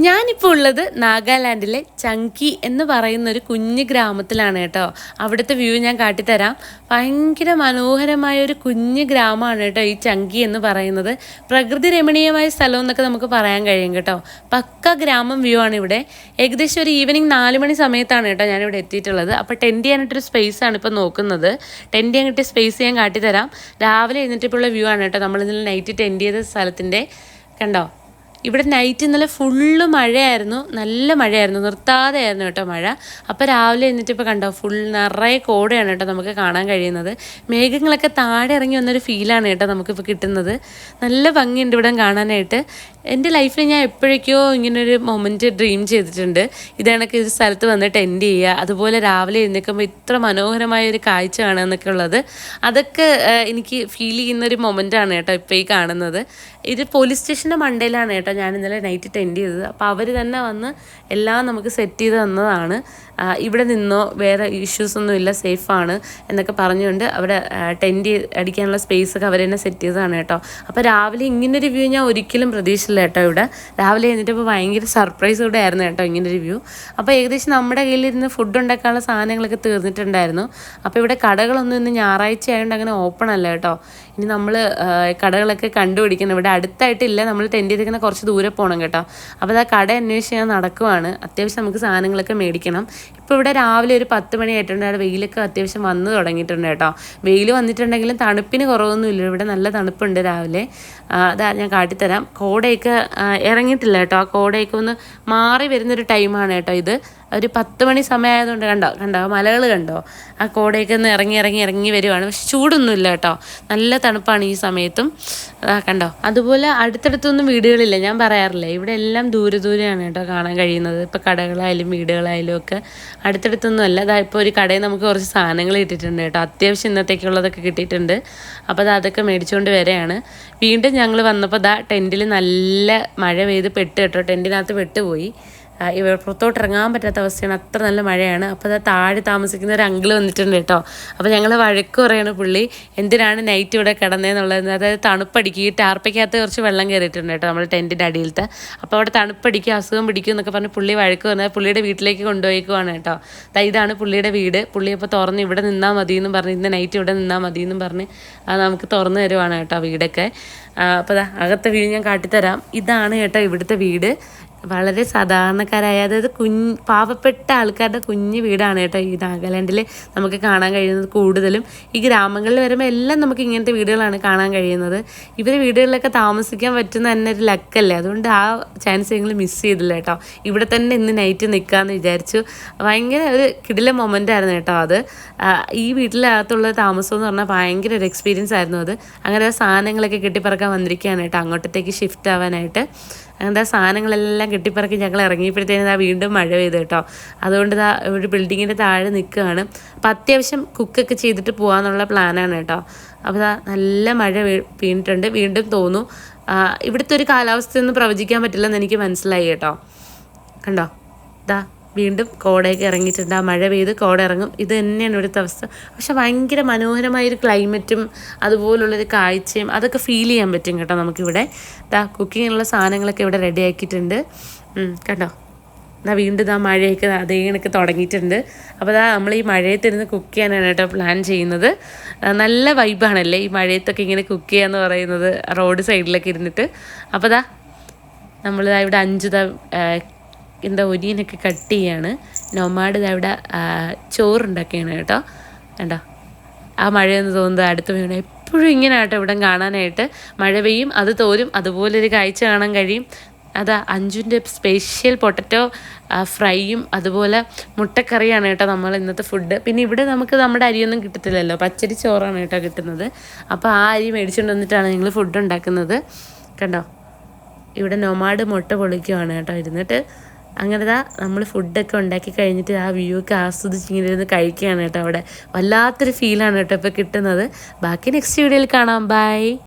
ഞാനിപ്പോൾ ഉള്ളത് നാഗാലാൻഡിലെ ചങ്കി എന്ന് പറയുന്ന ഒരു കുഞ്ഞു ഗ്രാമത്തിലാണ് കേട്ടോ. അവിടുത്തെ വ്യൂ ഞാൻ കാട്ടിത്തരാം. ഭയങ്കര മനോഹരമായ ഒരു കുഞ്ഞു ഗ്രാമമാണ് കേട്ടോ ഈ ചങ്കി എന്ന് പറയുന്നത്. പ്രകൃതി രമണീയമായ സ്ഥലം എന്നൊക്കെ നമുക്ക് പറയാൻ കഴിയും കേട്ടോ. പക്ക ഗ്രാമം വ്യൂ ആണ് ഇവിടെ. ഏകദേശം ഒരു ഈവനിങ് നാല് മണി സമയത്താണ് കേട്ടോ ഞാനിവിടെ എത്തിയിട്ടുള്ളത്. അപ്പോൾ ടെന്റ് ചെയ്യാനായിട്ടൊരു സ്പേസ് ആണ് ഇപ്പോൾ നോക്കുന്നത്. ടെന്റ് ചെയ്യാൻ കിട്ടിയ സ്പേസ് ഞാൻ കാട്ടിത്തരാം. രാവിലെ എഴുന്നേറ്റിപ്പോൾ ഉള്ള വ്യൂ ആണ് കേട്ടോ. നമ്മൾ നൈറ്റ് ടെന്റ് ചെയ്ത സ്ഥലത്തിന്റെ കണ്ടോ? ഇവിടെ നൈറ്റ് ഇന്നലെ ഫുള്ള് മഴയായിരുന്നു. നല്ല മഴയായിരുന്നു. നിർത്താതെ ആയിരുന്നു കേട്ടോ മഴ. അപ്പോൾ രാവിലെ എന്നിട്ട് ഇപ്പോൾ കണ്ടോ ഫുൾ നിറയെ കോടയാണ് കേട്ടോ നമുക്ക് കാണാൻ കഴിയുന്നത്. മേഘങ്ങളൊക്കെ താഴെ ഇറങ്ങി വന്നൊരു ഫീലാണ് കേട്ടോ നമുക്കിപ്പോൾ കിട്ടുന്നത്. നല്ല ഭംഗിയുണ്ട് ഇവിടെ കാണാനായിട്ട്. എന്റെ ലൈഫിൽ ഞാൻ എപ്പോഴേക്കോ ഇങ്ങനൊരു മൊമെന്റ് ഡ്രീം ചെയ്തിട്ടുണ്ട്. ഇതാണൊക്കെ ഒരു സ്ഥലത്ത് വന്നിട്ട് എൻഡ് ചെയ്യുക. അതുപോലെ രാവിലെ എഴുന്നേൽക്കുമ്പോൾ ഇത്ര മനോഹരമായ ഒരു കാഴ്ച കാണുക ഉള്ളത്. അതൊക്കെ എനിക്ക് ഫീൽ ചെയ്യുന്ന ഒരു മൊമെന്റാണ് കേട്ടോ ഇപ്പോൾ ഈ കാണുന്നത്. ഇത് പോലീസ് സ്റ്റേഷന്റെ മണ്ടയിലാണ് കേട്ടോ ഞാൻ ഇന്നലെ നൈറ്റ് ടെൻഡ് ചെയ്തത്. അപ്പോൾ അവർ തന്നെ വന്ന് എല്ലാം നമുക്ക് സെറ്റ് ചെയ്ത് തന്നതാണ്. ഇവിടെ നിന്നോ വേറെ ഇഷ്യൂസ് ഒന്നും ഇല്ല സേഫാണ് എന്നൊക്കെ പറഞ്ഞുകൊണ്ട് അവിടെ ടെന്റ് അടിക്കാനുള്ള സ്പേസ് ഒക്കെ അവർ തന്നെ സെറ്റ് ചെയ്തതാണ് കേട്ടോ. അപ്പോൾ രാവിലെ ഇങ്ങനൊരു വ്യൂ ഞാൻ ഒരിക്കലും പ്രതീക്ഷിച്ചില്ല കേട്ടോ ഇവിടെ. രാവിലെ എന്നിട്ടിപ്പോൾ ഭയങ്കര സർപ്രൈസ് കൂടെ ആയിരുന്നു കേട്ടോ ഇങ്ങനൊരു വ്യൂ അപ്പോൾ ഏകദേശം നമ്മുടെ കയ്യിലിരുന്ന് ഫുഡ് ഉണ്ടാക്കാനുള്ള സാധനങ്ങളൊക്കെ തീർന്നിട്ടുണ്ടായിരുന്നു. അപ്പോൾ ഇവിടെ കടകളൊന്നും ഇന്ന് ഞായറാഴ്ച ആയതുകൊണ്ട് അങ്ങനെ ഓപ്പൺ അല്ല കേട്ടോ. ഇനി നമ്മൾ കടകളൊക്കെ കണ്ടുപിടിക്കണം. ഇവിടെ അടുത്തായിട്ടില്ല നമ്മൾ ടെന്റ് ചെയ്തിരിക്കുന്ന കുറച്ച് ദൂരെ പോകണം കേട്ടോ. അപ്പോൾ അത് ആ കട അന്വേഷിച്ച് ഞാൻ നടക്കുവാണ്. അത്യാവശ്യം നമുക്ക് സാധനങ്ങളൊക്കെ മേടിക്കണം. ഇപ്പോൾ ഇവിടെ രാവിലെ ഒരു പത്ത് മണി ആയിട്ടുണ്ട്. അവിടെ വെയിലൊക്കെ അത്യാവശ്യം വന്ന് തുടങ്ങിയിട്ടുണ്ട് കേട്ടോ. വെയിൽ വന്നിട്ടുണ്ടെങ്കിലും തണുപ്പിന് കുറവൊന്നുമില്ല ഇവിടെ നല്ല തണുപ്പുണ്ട് രാവിലെ. അതാ ഞാൻ കാട്ടിത്തരാം. കോടയൊക്കെ ഇറങ്ങിയിട്ടില്ല കേട്ടോ. ആ കോടയൊക്കെ ഒന്ന് മാറി വരുന്നൊരു ടൈമാണ് കേട്ടോ ഇത്. ഒരു പത്ത് മണി സമയമായതുകൊണ്ട് കണ്ടോ കണ്ടോ? മലകൾ കണ്ടോ? ആ കോടയൊക്കെ ഒന്ന് ഇറങ്ങി ഇറങ്ങി ഇറങ്ങി വരുവാണ്. പക്ഷെ ചൂടൊന്നുമില്ല കേട്ടോ. നല്ല തണുപ്പാണ് ഈ സമയത്തും. കണ്ടോ? അതുപോലെ അടുത്തടുത്തൊന്നും വീടുകളില്ല. ഞാൻ പറയാറില്ലേ. ഇവിടെ എല്ലാം ദൂരെ ദൂരെയാണ് കേട്ടോ കാണാൻ കഴിയുന്നത്. ഇപ്പോൾ കടകളായാലും വീടുകളായാലും ഒക്കെ അടുത്തടുത്തൊന്നും അല്ല. അതാ ഇപ്പോൾ ഒരു കടയിൽ നമുക്ക് കുറച്ച് സാധനങ്ങൾ കിട്ടിയിട്ടുണ്ട് കേട്ടോ. അത്യാവശ്യം ഇന്നത്തേക്കുള്ളതൊക്കെ കിട്ടിയിട്ടുണ്ട്. അപ്പോൾ അത് അതൊക്കെ മേടിച്ചുകൊണ്ട് വരെയാണ്. വീണ്ടും ഞങ്ങൾ വന്നപ്പോൾ ദാ ടെന്റിൽ നല്ല മഴ പെയ്ത് പെട്ട് കേട്ടോ. ടെന്റിനകത്ത് പെട്ടുപോയി. ഇവ പുറത്തോട്ട് ഇറങ്ങാൻ പറ്റാത്ത അവസ്ഥയാണ്. അത്ര നല്ല മഴയാണ്. അപ്പോൾ അത് താഴെ താമസിക്കുന്ന ഒരു അങ്കിൾ വന്നിട്ടുണ്ട് കേട്ടോ. അപ്പോൾ ഞങ്ങൾ വഴക്ക് പറയാണ് പുള്ളി എന്തിനാണ് നൈറ്റ് ഇവിടെ കിടന്നതെന്നുള്ളത് അതായത് തണുപ്പടിക്കും ഈ ടാർപ്പയ്ക്കകത്ത് കുറച്ച് വെള്ളം കയറിയിട്ടുണ്ട് കേട്ടോ നമ്മൾ ടെന്റിന്റെ അടിയിലത്തെ. അപ്പോൾ അവിടെ തണുപ്പടിക്കും അസുഖം പിടിക്കും എന്നൊക്കെ പറഞ്ഞ് പുള്ളി വഴക്ക് പറഞ്ഞാൽ പുള്ളിയുടെ വീട്ടിലേക്ക് കൊണ്ടുപോയിക്കുവാണ് കേട്ടോ. ഇതാണ് പുള്ളിയുടെ വീട്. പുള്ളി അപ്പോൾ തുറന്ന് ഇവിടെ നിന്നാൽ മതി എന്നും പറഞ്ഞ് ഇന്ന് നൈറ്റ് ഇവിടെ നിന്നാൽ മതി എന്നും പറഞ്ഞ് അത് നമുക്ക് തുറന്നു തരുവാണ് കേട്ടോ വീടൊക്കെ. അപ്പോൾ അകത്തെ വീട് ഞാൻ കാട്ടിത്തരാം. ഇതാണ് കേട്ടോ ഇവിടുത്തെ വീട്. വളരെ സാധാരണക്കാരായ അതായത് കുഞ്ഞ് പാവപ്പെട്ട ആൾക്കാരുടെ കുഞ്ഞു വീടാണ് കേട്ടോ ഈ നാഗാലാൻഡിൽ നമുക്ക് കാണാൻ കഴിയുന്നത് കൂടുതലും. ഈ ഗ്രാമങ്ങളിൽ വരുമ്പോൾ എല്ലാം നമുക്ക് ഇങ്ങനത്തെ വീടുകളാണ് കാണാൻ കഴിയുന്നത്. ഇവർ വീടുകളിലൊക്കെ താമസിക്കാൻ പറ്റുന്ന തന്നെ ഒരു ലക്കല്ലേ? അതുകൊണ്ട് ആ ചാൻസ് ഞങ്ങൾ മിസ് ചെയ്തില്ല കേട്ടോ. ഇവിടെ തന്നെ ഇന്ന് നൈറ്റ് നിൽക്കാമെന്ന് വിചാരിച്ചു. ഭയങ്കര ഒരു കിടില മൊമെന്റ് ആയിരുന്നു കേട്ടോ അത്. ഈ വീട്ടിലകത്തുള്ള താമസം എന്ന് പറഞ്ഞാൽ ഭയങ്കര ഒരു എക്സ്പീരിയൻസ് ആയിരുന്നു അത്. അങ്ങനെ സാധനങ്ങളൊക്കെ കെട്ടിപ്പറക്കാൻ വന്നിരിക്കുകയാണ് കേട്ടോ. അങ്ങോട്ടത്തേക്ക് ഷിഫ്റ്റ് ആവാനായിട്ട്. അങ്ങനത്തെ സാധനങ്ങളെല്ലാം കെട്ടിപ്പറക്കി ഞങ്ങൾ ഇറങ്ങിയപ്പോഴത്തേനും ആ വീണ്ടും മഴ പെയ്തു കേട്ടോ. അതുകൊണ്ട് ഇതാ ഒരു ബിൽഡിങ്ങിന്റെ താഴെ നിൽക്കുകയാണ്. അപ്പോൾ അത്യാവശ്യം കുക്കൊക്കെ ചെയ്തിട്ട് പോകാമെന്നുള്ള പ്ലാനാണ് കേട്ടോ. അപ്പോൾ ഇതാ നല്ല മഴ വീണിട്ടുണ്ട് വീണ്ടും തോന്നും. ഇവിടുത്തെ ഒരു കാലാവസ്ഥയൊന്നും പ്രവചിക്കാൻ പറ്റില്ലെന്ന് എനിക്ക് മനസ്സിലായി കേട്ടോ. കണ്ടോ? ഇതാ വീണ്ടും കോടയൊക്കെ ഇറങ്ങിയിട്ടുണ്ട്. ആ മഴ പെയ്ത് കോട ഇറങ്ങും. ഇത് തന്നെയാണ് ഇവിടുത്തെ അവസ്ഥ. പക്ഷെ ഭയങ്കര മനോഹരമായൊരു ക്ലൈമറ്റും അതുപോലുള്ളൊരു കാഴ്ചയും അതൊക്കെ ഫീൽ ചെയ്യാൻ പറ്റും കേട്ടോ നമുക്കിവിടെ. ദാ കുക്കിങ്ങിനുള്ള സാധനങ്ങളൊക്കെ ഇവിടെ റെഡി ആക്കിയിട്ടുണ്ട്. കേട്ടോ എന്നാൽ വീണ്ടും ഇതാ മഴയൊക്കെ അതേ കണക്ക് തുടങ്ങിയിട്ടുണ്ട്. അപ്പോൾ അതാ നമ്മൾ ഈ മഴയത്തിരുന്ന് കുക്ക് ചെയ്യാനാണ് കേട്ടോ പ്ലാൻ ചെയ്യുന്നത്. നല്ല വൈബാണല്ലേ ഈ മഴയത്തൊക്കെ ഇങ്ങനെ കുക്ക് ചെയ്യാന്ന് പറയുന്നത് റോഡ് സൈഡിലൊക്കെ ഇരുന്നിട്ട്. അപ്പോൾ അതാ നമ്മളിതാ ഇവിടെ അഞ്ചു എന്താ ഒരിയനൊക്കെ കട്ട് ചെയ്യാണ്. നൊമാഡ് അവിടെ ചോറുണ്ടാക്കിയാണ് കേട്ടോ. കണ്ടോ? ആ മഴയെന്ന് തോന്നുന്നത് അടുത്ത വീണ. എപ്പോഴും ഇങ്ങനെ ആട്ടോ ഇവിടെ കാണാനായിട്ട്. മഴ പെയ്യും അത് തോരും അതുപോലൊരു കാഴ്ച കാണാൻ കഴിയും. അതാ അഞ്ചുന്റെ സ്പെഷ്യൽ പൊട്ടറ്റോ ഫ്രൈയും അതുപോലെ മുട്ടക്കറിയാണ് കേട്ടോ നമ്മൾ ഇന്നത്തെ ഫുഡ് പിന്നെ ഇവിടെ നമുക്ക് നമ്മുടെ അരിയൊന്നും കിട്ടത്തില്ലല്ലോ. പച്ചരി ചോറാണ് കേട്ടോ കിട്ടുന്നത്. അപ്പോൾ ആ അരി മേടിച്ചുകൊണ്ട് വന്നിട്ടാണ് ഞങ്ങൾ ഫുഡ് ഉണ്ടാക്കുന്നത്. കണ്ടോ? ഇവിടെ നൊമാഡ് മുട്ട പൊളിക്കുവാണ് കേട്ടോ ഇരുന്നിട്ട്. അങ്ങനത്തെ നമ്മൾ ഫുഡൊക്കെ ഉണ്ടാക്കി കഴിഞ്ഞിട്ട് ആ വ്യൂ ഒക്കെ ആസ്വദിച്ച് ഇങ്ങനെ ഇരുന്ന് കഴിക്കുകയാണ് കേട്ടോ അവിടെ. വല്ലാത്തൊരു ഫീലാണ് കേട്ടോ ഇപ്പോൾ കിട്ടുന്നത്. ബാക്കി നെക്സ്റ്റ് വീഡിയോയിൽ കാണാം. ബൈ